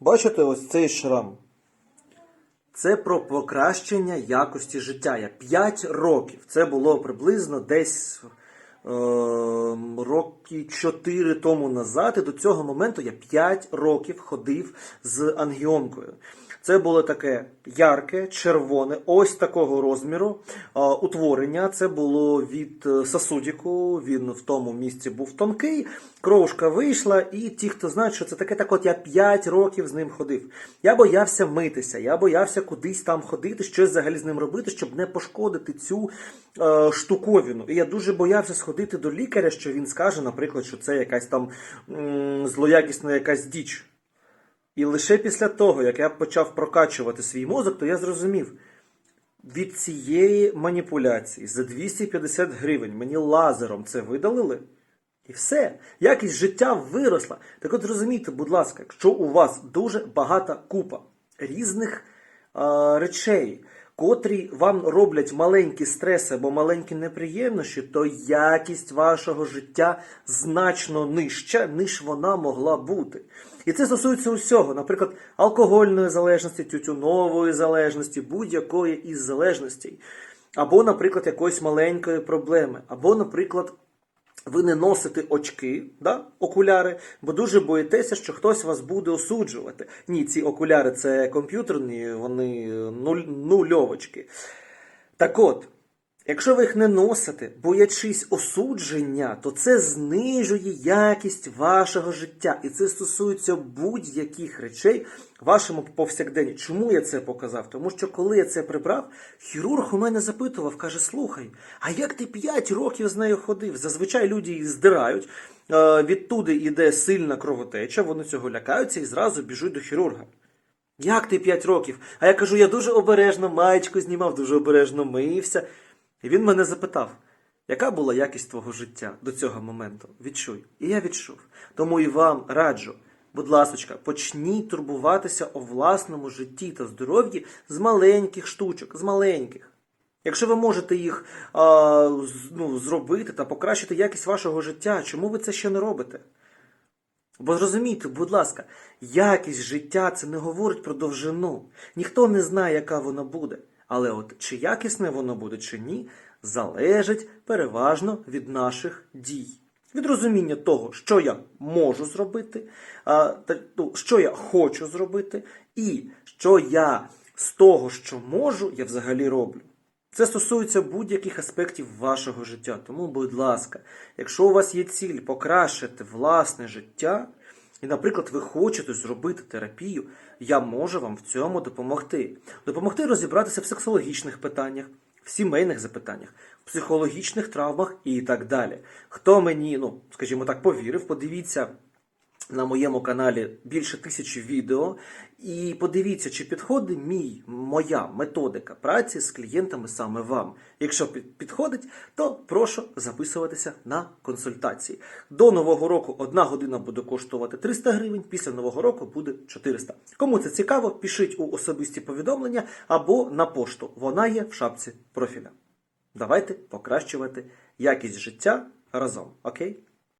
Бачите ось цей шрам? Це про покращення якості життя. Я 5 років. Це було приблизно десь роки 4 тому назад. І до цього моменту я 5 років ходив з ангіонкою. Це було таке ярке, червоне, ось такого розміру е, утворення. Це було від е, сосудіку. Він в тому місці був тонкий. Кровушка вийшла, і ті, хто знають, що це таке, так от я 5 років з ним ходив. Я боявся митися, я боявся кудись там ходити, щось взагалі з ним робити, щоб не пошкодити цю е, штуковину. І я дуже боявся сходити до лікаря, що він скаже, наприклад, що це якась там злоякісна якась діч. І лише після того, як я почав прокачувати свій мозок, то я зрозумів, від цієї маніпуляції за 250 гривень мені лазером це видалили. І все, якість життя виросла. Так от зрозумійте, будь ласка, якщо у вас дуже багата купа різних е, речей, котрі вам роблять маленькі стреси або маленькі неприємності, то якість вашого життя значно нижча, ніж вона могла бути. І це стосується усього, наприклад, алкогольної залежності, тютюнової залежності, будь-якої із залежностей. Або, наприклад, якоїсь маленької проблеми, або, наприклад, ви не носите очки, да, окуляри, бо дуже боїтеся, що хтось вас буде осуджувати. Ні, ці окуляри це комп'ютерні, вони нуль, нульовочки. Так от, якщо ви їх не носите, боячись осудження, то це знижує якість вашого життя. І це стосується будь-яких речей в вашому повсякденні. Чому я це показав? Тому що коли я це прибрав, хірург у мене запитував, каже: слухай, а як ти 5 років з нею ходив? Зазвичай люди її здирають. е, Відтуди йде сильна кровотеча, вони цього лякаються і зразу біжуть до хірурга. Як ти 5 років? А я кажу, я дуже обережно маєчку знімав, дуже обережно мився. І він мене запитав, яка була якість твого життя до цього моменту? Відчуй. І я відчув. Тому і вам раджу, будь ласочка, почніть турбуватися о власному житті та здоров'ї з маленьких штучок, з маленьких. Якщо ви можете їх а, ну, зробити та покращити якість вашого життя, чому ви це ще не робите? Бо зрозумійте, будь ласка, якість життя це не говорить про довжину. Ніхто не знає, яка вона буде. Але от чи якісне воно буде, чи ні, залежить переважно від наших дій. Від розуміння того, що я можу зробити, ну, що я хочу зробити, і що я з того, що можу, я взагалі роблю. Це стосується будь-яких аспектів вашого життя. Тому, будь ласка, якщо у вас є ціль покращити власне життя, і, наприклад, ви хочете зробити терапію, я можу вам в цьому допомогти. Допомогти розібратися в сексологічних питаннях, в сімейних запитаннях, в психологічних травмах і так далі. Хто мені, ну, скажімо так, повірив, подивіться на моєму каналі більше тисячі відео. І подивіться, чи підходить мій, моя методика праці з клієнтами саме вам. Якщо підходить, то прошу записуватися на консультації. До нового року одна година буде коштувати 300 гривень, після нового року буде 400. Кому це цікаво, пишіть у особисті повідомлення або на пошту. Вона є в шапці профіля. Давайте покращувати якість життя разом. Окей?